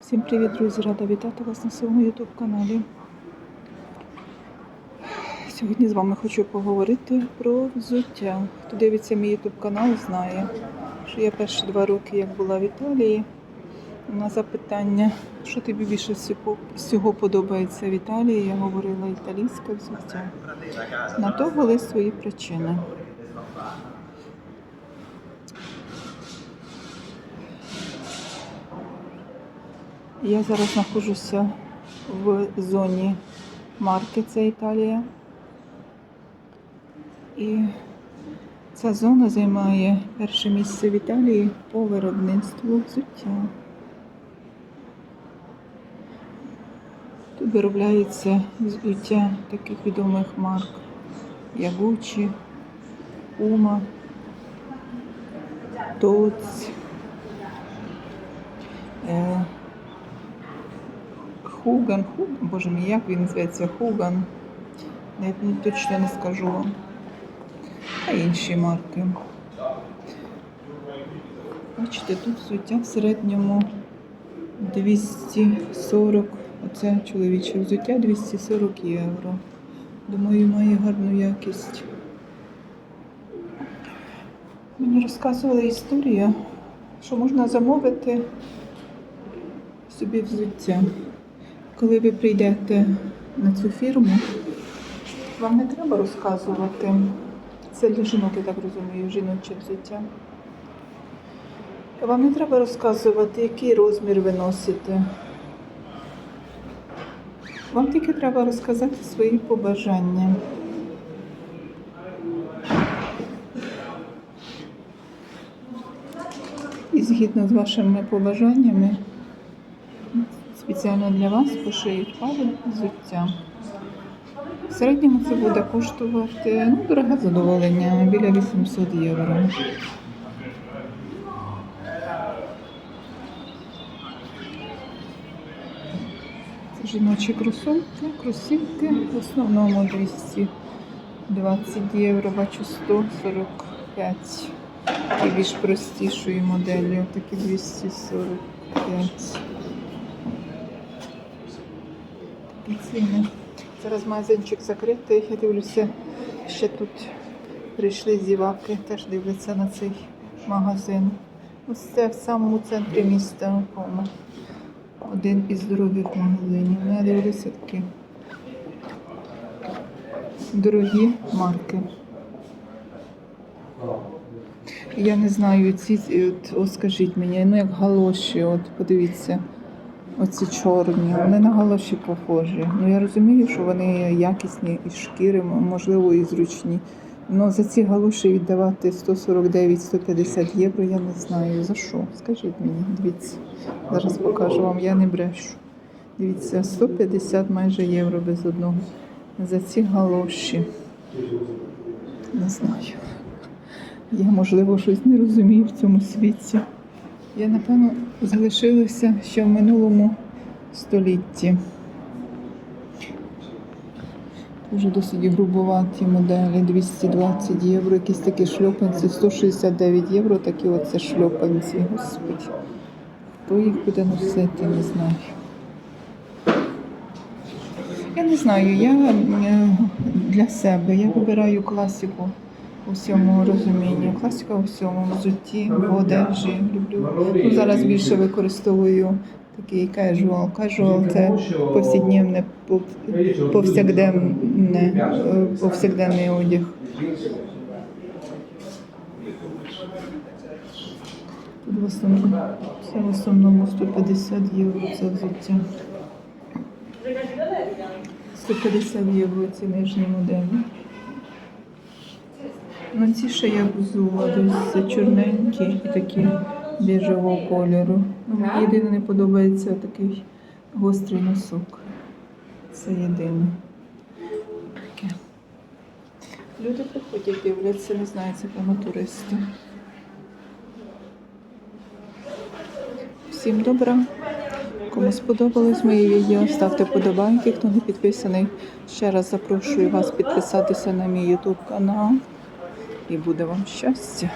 Всім привіт, друзі! Рада вітати вас на своєму YouTube каналі. Сьогодні з вами хочу поговорити про взуття. Хто дивиться мій YouTube канал, знає, що я перші два роки, як була в Італії, на запитання, що тобі більше всього- подобається в Італії, я говорила італійське взуття. На то були свої причини. Я зараз знаходжуся в зоні марки, це Італія. І ця зона займає перше місце в Італії по виробництву взуття. Тут виробляється взуття таких відомих марк як Gucci, Puma, Хуган, Хуган, боже мій, як він зветься? Хуган. Я ну, точно не скажу вам. А інші марки. Бачите, тут взуття в середньому 240. Оце чоловіче взуття 240 євро. Думаю, має гарну якість. Мені розказували історію, що можна замовити собі взуття. Коли ви прийдете на цю фірму, вам не треба розказувати. Це для жінок, я так розумію, жіноче взуття. Вам не треба розказувати, який розмір ви носите. Вам тільки треба розказати свої побажання. І згідно з вашими побажаннями, спеціально для вас пошиють пару взуття. В середньому це буде коштувати ну, дороге задоволення біля 800 євро. Це жіночі кросівки, кросівки, в основному 220 євро, бачу 145. І більш простішої моделі, такі 245. Такі ціни. Зараз магазинчик закритий. Я дивлюся, ще тут прийшли зіваки, теж дивляться на цей магазин. Ось це в самому центрі міста Кома. Один із дорогих магазинів. Ну, Я дивлюся такі дорогі марки. Я не знаю, ці, от, от скажіть мені, ну як галоші, от подивіться, оці чорні, вони на галоші похожі. Ну я розумію, що вони якісні із шкіри, можливо, і зручні. Ну за ці галоші віддавати 149-150 євро, я не знаю за що. Скажіть мені, дивіться, зараз покажу вам, я не брешу. Дивіться, 150 майже євро без одного. За ці галоші. Не знаю. Я, можливо, щось не розумію в цьому світі. Я, напевно, залишилася ще в минулому столітті. Дуже досить грубоваті моделі, 220 євро, якісь такі шльопанці, 169 євро, такі оце шльопанці. Господи. Хто їх буде носити, не знаю. Я не знаю, я е, для себе я вибираю класику у всьому розумінні. Класика у всьому взутті, в одежі. Люблю. Ну, зараз більше використовую такий casual. Casual – це повсякденне, пов- повсякденне, повсякденний одяг. Тут в основному, це в основному 150 євро це взуття. 150 євро ці нижні моделі. Ну ці ще я взула, десь чорненькі і такі біжевого кольору. Ну, мені єдине не подобається такий гострий носок. Це єдине. Таке. Люди приходять, дивляться, не знаю, це кому туристи. Всім добра. Кому сподобалось моє відео, ставте подобайки, хто не підписаний. Ще раз запрошую вас підписатися на мій YouTube канал. І буде вам щастя.